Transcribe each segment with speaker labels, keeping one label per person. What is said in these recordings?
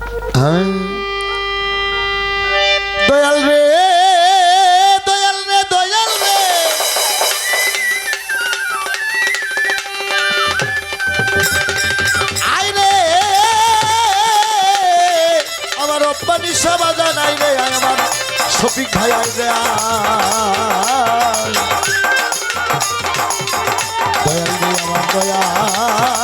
Speaker 1: হ্যাঁ? দয়াল রে দয়াল রে দয়াল রে। আয় রে। আমার অপ্পানি সবাজা নাই রে, আয় আমার শফিক ভাই, আয় রে দয়াল রে, আমার দয়াল।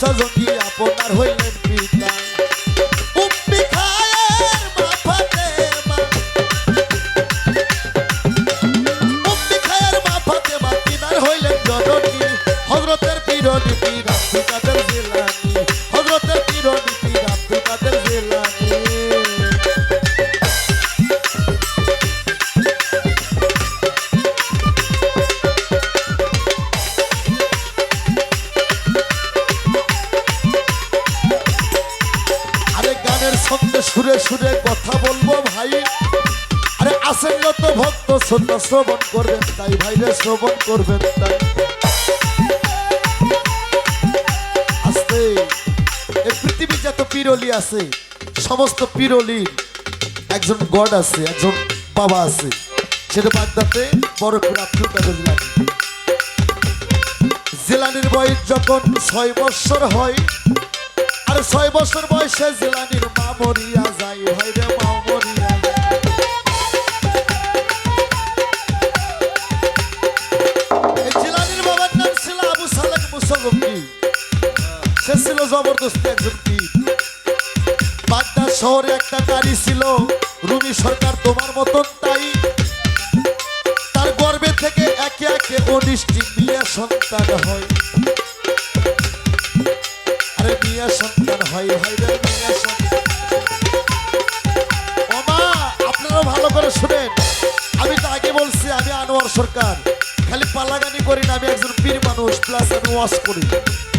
Speaker 1: জঙ্গি আপনার হইলেন সুরে সুরে কথা বলব ভাই। আরে আসেন যত ভক্ত সত্য শ্রবণ করবেন তাই ভাইরে শ্রবণ করবেন তাই। আস্তে, এই পৃথিবী যত পিরলি আছে, সমস্ত পিরলির একজন গড আছে, একজন বাবা আছে। সেটা বাগদাতে বড় পীর আব্দুল কাদের বয়স যখন ছয় বৎসর হয় ছয় বছর বয়সে জিলানির মা মরিয়া যায়। ভাই রে মা মরিয়া জিলানির বাবার নাম ছিল আবু সালেক মুসলমি। সে ছিল জবরদস্ত একজন পীর। শহরে একটা নারী ছিল, রুমি সরকার তোমার মতন তাই। তার গর্ভে থেকে একে একে উনিশটি মেয়ে সন্তান হয়। মিয়া সন্তান ওয়াশ করি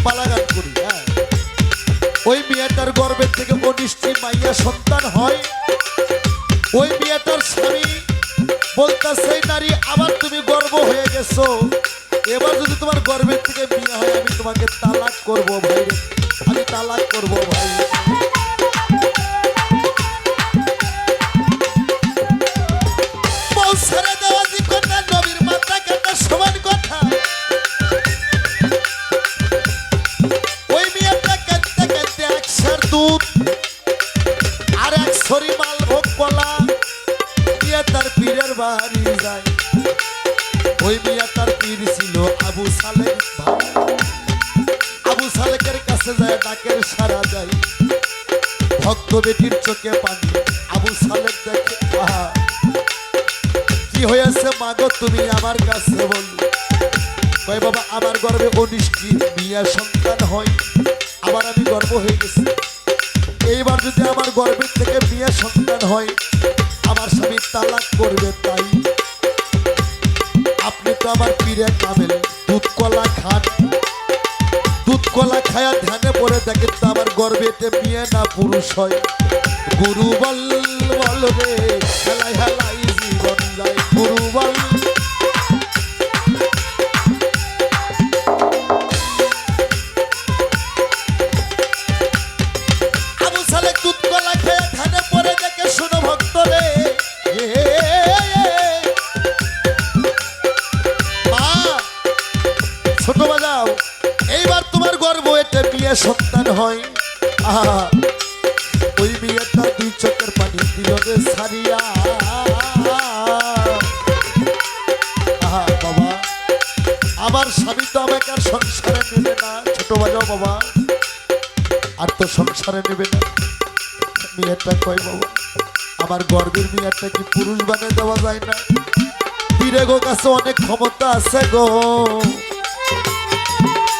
Speaker 1: পালাগান করি হ্যাঁ। ওই মেয়েটার গর্বের থেকে ও নিশ্চয়ই মাইয়া সন্তান হয়। ওই মেয়েটার স্বামী বলতেছে, নারী, আবার তুমি গর্ব হয়ে গেছো। এবার যদি তোমার গর্বের থেকে বিয়ে হয়, আমি তোমাকে তালাক করব ভাই আমি তালাক করব ভাই আর এক ছড়ি মালভোগ কলা। দিয়ে তার পীরের বাড়ি যায়। ওই মিয়া তার পীর ছিল আবু সালেক ভাই। আবু সালেকের কাছে যায়, ডাকের সারা যায়। ভক্ত বেটির চোখে পানি। আবু সালেক দেখে কি হয়েছে মাগো তুমি আমার কাছে বল। কয়, বাবা, আমার গর্ভে উনিশটি মিয়া সন্তান হয় আবার আমি গর্ব হয়ে গেছি। এইবার যদি আমার গর্ভের থেকে বিয়ে সন্তান হয়, আমার স্বামী তালাক করবে তাই। আপনি তো আমার পীরে খাবেন দুধ, কলা খান। দুধ, কলা খায়া ধ্যানে পড়ে দেখেন তো আমার গর্ভেতে বিয়ে না পুরুষ হয়। গুরু বল বল রে, হেলাই হেলাই জীবন যায়। গুরু নেবে না। ছোট বাজাও বাবা। আর তো সংসারে নেবে না। মেয়েটা কয় বাবা, আমার গর্বের মেয়েটা কি পুরুষ বানিয়ে দেওয়া যায় না? পীরে গো কাছে অনেক ক্ষমতা আছে গো।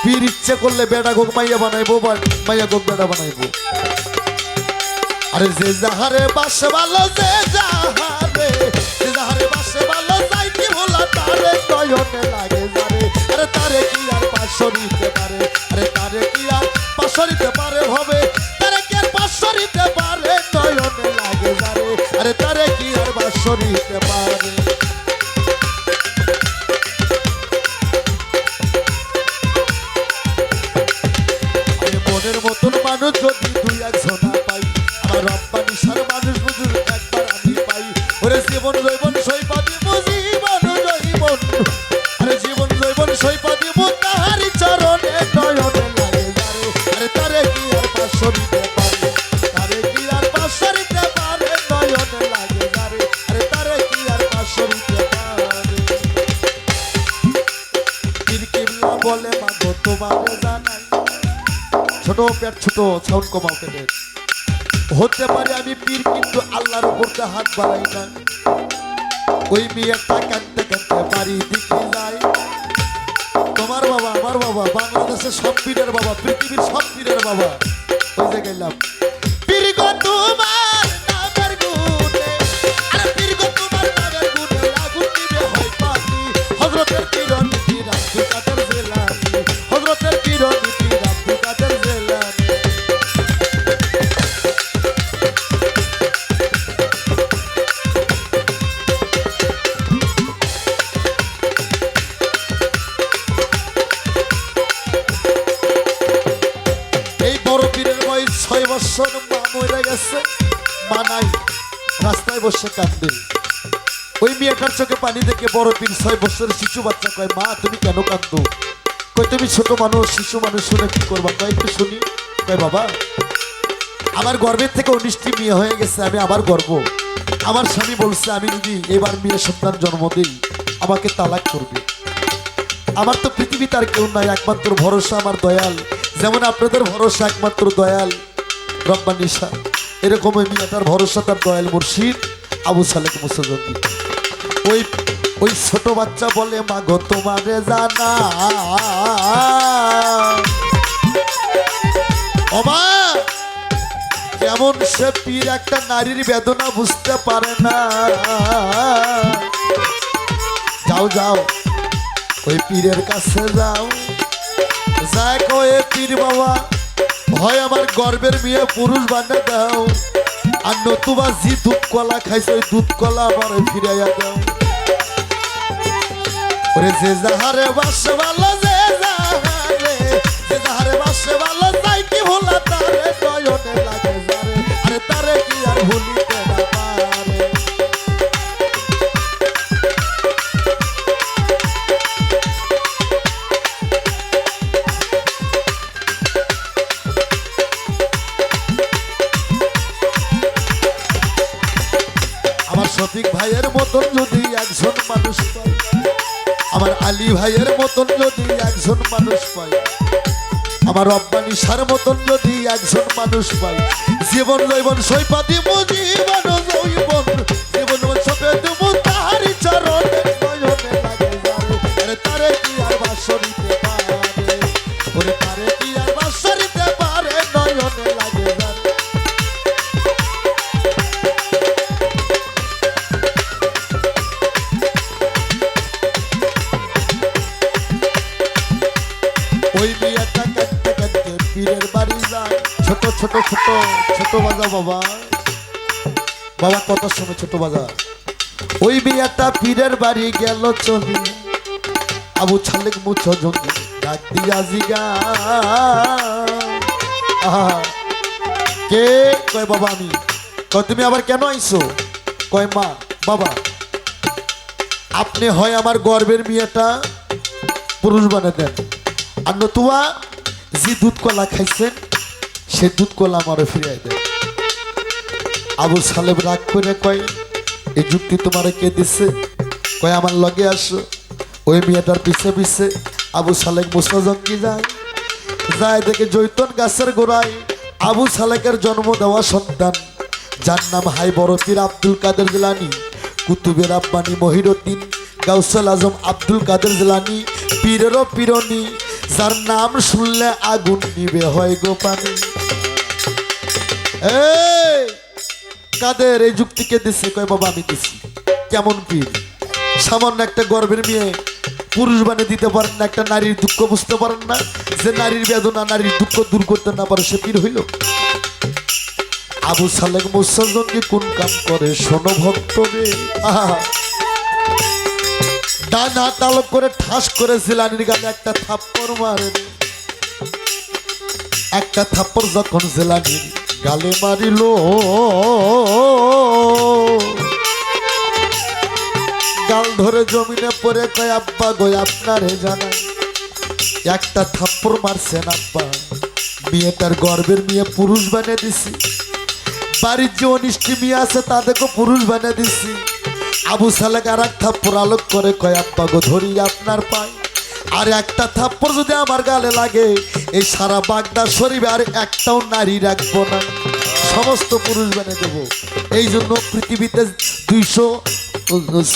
Speaker 1: পীর ইচ্ছে করলে বেড়া গোক মাইয়া বানাইবো মাইয়া গোক বেড়া বানাইবো। আরে যে যাহারে বাসে ভালো, যে যাহারে যে যাহারে বাসে ভালো, যাই কি ভোলা, তারে নয়নে লাগে যারে। আরে তারে কি পাঁচশো নিতে পারে। আরে তারে কি আর পাঁচশো নিতে পারে হবে তারে কি আর পাঁচশো নিতে পারে? নয়নে লাগে আরে তারে কি আর পাঁচশো নিতে পারে? পেট ছোট সাউন্ড কমাও পেটের হতে পারে আমি পীর, কিন্তু আল্লাহর উপরতে হাত বাড়াই না। ওই মেয়েটা কাঁদতে কাঁদতে বাড়ি দিকে যায়। তোমার বাবা, আমার বাবা, বাংলাদেশের সব পীরের বাবা, পৃথিবীর সব পীরের বাবা। ওই জায়গায় গেলাম। পীর গো বসে কান্দে ওই মেয়েটার চোখে পানি দেখে বড় পীর ছয় বছরের শিশু বাচ্চা কয়, মা, তুমি কেন কান্দো কই তুমি ছোট মানুষ, শিশু মানুষ শুনে কি করবা? কয়, একটু শুনি। কয়, বাবা, আমার গর্বের থেকে উনিশটি মেয়ে হয়ে গেছে, আমি আবার গর্ব। আমার স্বামী বলছে, আমি যদি এবার মেয়ে সন্তান জন্ম দিই, আমাকে তালাক করবে। আমার তো পৃথিবীতে আর কেউ নাই, একমাত্র ভরসা, আমার দয়াল। যেমন আপনাদের ভরসা, একমাত্র দয়াল। রব্বানিশা এরকম ওই মেয়েটার ভরসা, তার দয়াল মুর্শিদ, আবু সালেক মুসদি ওই ওই ছোট বাচ্চা বলে মা গো তোমারে জানা। ওমা যেমন সে পীর, একটা নারীর বেদনা বুঝতে পারে না। যাও যাও, ওই পীরের কাছে যাও। যাই কয়ে পীর বাবা ভয় আমার গর্বের মেয়ে পুরুষ বানা দাও। আর নতুবা জি দুধ কলা খাইছে, ওই দুধ কলা আমার ফিরাইয়া দাও। ওরে যে যাহারে বাসে ভাইয়ের মতন যদি একজন মানুষ পাই আমার রব্বানি সার মতন যদি একজন মানুষ পাই জীবন জৈবন সৈপাতি জৈবন জীবন পীরের বাড়ি যায়। ছোট ছোট ছোট ছোট বাজা বাবা। বাবা, কত সময় ছোট বাজা ওই মেয়েটা পীরের বাড়ি গেল চলি। আবু ছালেক মুছো জঙ্গি ডাক দিয়া জিগা। কে? কয়, বাবা, আমি। কয়, তুমি আবার কেন আইছো? কয়, মা, বাবা। আপনি হয় আমার গর্বের মেয়েটা, পুরুষ বানিয়ে দেন আর নতুবা যে দুধ কলা খাইছেন সে দুধ কলা আমারও ফিরিয়ে দেন আবু সালেব রাগ করে কয়, এই যুক্তি তোমার কে দিছে? কয়, আমার লগে আসো। ওই মেয়েটার পিছে পিছে আবু সালেক মুসা জঙ্গি যায়। যায় দেখে জৈতন গাছের গোড়ায় আবু সালেকের জন্ম দেওয়া সন্তান, যার নাম হাই বড় পীর আব্দুল কাদের জিলানি, কুতুবের আব্বানি মহিরুদ্দিন, গাউসাল আজম আব্দুল কাদের জিলানি, পীরেরও পীরনি যার নাম শুনলে আগুন নিবে, হয় গো পানি। এই, কাদের এই যুক্তিকে দিছে? কয়, বাবা, আমি দিছি। কেমন পীর সামান্য একটা গর্ভের মেয়ে, পুরুষ বানিয়ে দিতে পারেন না, একটা নারীর দুঃখ বুঝতে পারেন না, যে নারীর বেদনা, নারীর দুঃখ দূর করতে না পারে, সে পীর হইল আবু সালেক মুসাজনকে কোন কাম করে? শোনো ভক্ত রে আহা ডান হাত করে ঠাস করে একটা থাপ্পড় মারে একটা থাপ্পড় যখন জিলানির গালে মারিল। গাল ধরে জমিনে পড়ে কয়, আব্বা গই আপনারে জানাই, একটা থাপ্পড় মারছেন আব্বা। মেয়েটার গর্বের মেয়ে পুরুষ বানিয়ে দিছি। বাড়ির যে অনিষ্টি মেয়ে আছে তাদেরকে পুরুষ বানিয়ে দিছি। আবু সালেক আর এক থাপ্পড় আলোক করে কয়, আব্বা ধরি আপনার পায়। আর একটা থাপ্পড় যদি আমার গালে লাগে, এই সারা বাগদা শরীফে আর একটাও নারী রাখব না। সমস্ত পুরুষ বানিয়ে দেবো এই জন্য পৃথিবীতে দুইশো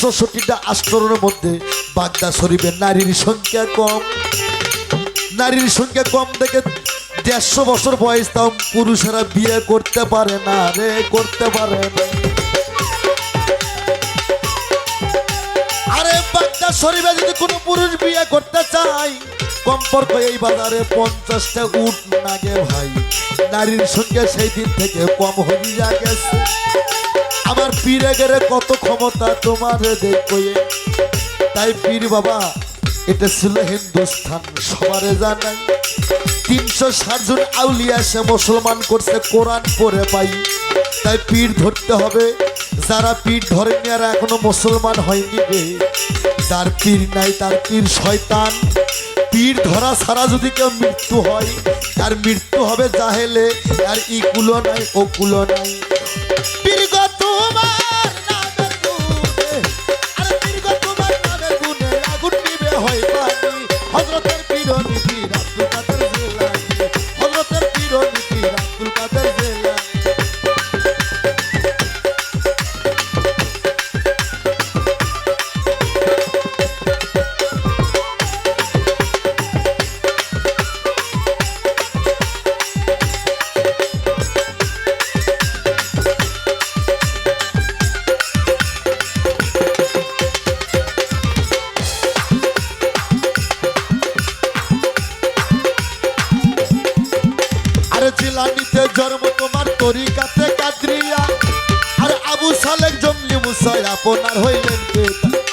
Speaker 1: চৌষট্টিটা আস্তরণের মধ্যে বাগদা শরীফের নারীর সংখ্যা কম। নারীর সংখ্যা কম থেকে দেড়শো বছর বয়স তাও পুরুষেরা বিয়ে করতে পারে না রে, করতে পারে না। শরীরে যদি কোনো পুরুষ বিয়ে করতে চায় কম্পর্ক এই বাজারে পঞ্চাশটা উঠ নাগে ভাই। নারীর সংখ্যা সেই দিন থেকে কম হইয়া গেছে। আমার পীরে গেলে কত ক্ষমতা তোমার দেখব। তাই পীর বাবা, এটা ছিল হিন্দুস্থান, সবারে জানাই। তিনশো ষাট জন আউলিয়া সে মুসলমান করছে, কোরআন পড়ে পাই। তাই পীর ধরতে হবে। যারা পীর ধরেনি আর এখনও মুসলমান হয়নি রে যার পীর নাই, তার পীর শয়তান। পীর ধরা ছাড়া যদি কেউ মৃত্যু হয়, তার মৃত্যু হবে জাহেলে। আর ই কুলো নাই, ও কুলো নাই। পীর তরিকাতে কাদরিয়া আর আবু সালেক জঙ্গলি মুসাই আপনার হইলেন পেতা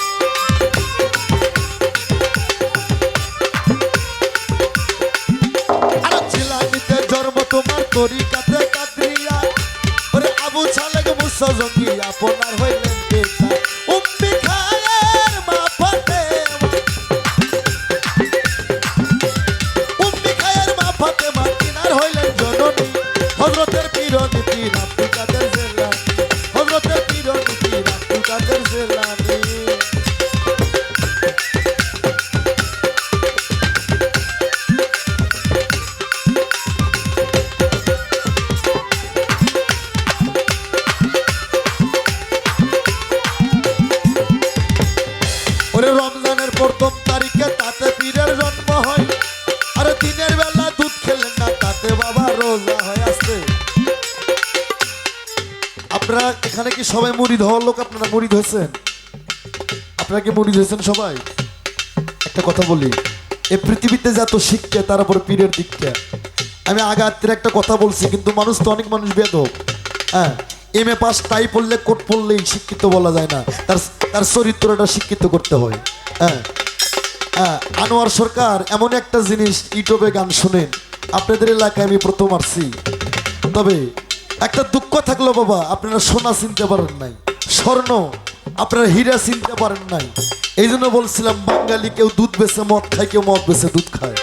Speaker 1: কি সবাই মুড়িদ হওয়ার লোক? আপনারা মুড়িদ হয়েছেন? আপনারা কি মুড়িদ হয়েছেন সবাই? একটা কথা বলি। এই পৃথিবীতে যত শিক্ষা, তার উপর পীরের দীক্ষা। আমি আগাত্রের একটা কথা বলছি, কিন্তু মানুষ তো অনেক মানুষ বেদক হ্যাঁ এম এ পাস, তাই পড়লে, কোট পড়লেই শিক্ষিত বলা যায় না। তার তার চরিত্রটা শিক্ষিত করতে হয়। হ্যাঁ হ্যাঁ আনোয়ার সরকার, এমন একটা জিনিস, ইউটিউবে গান শুনেন। আপনাদের এলাকায় আমি প্রথম আসছি। তবে একটা দুঃখ থাকল বাবা, আপনারা সোনা চিনতে পারেন নাই, স্বর্ণ, আপনারা হীরা চিনতে পারেন নাই। এই জন্য বলছিলাম, বাঙালি কেউ দুধ বেছে মদ খায়, কেউ মদ বেছে দুধ খায়।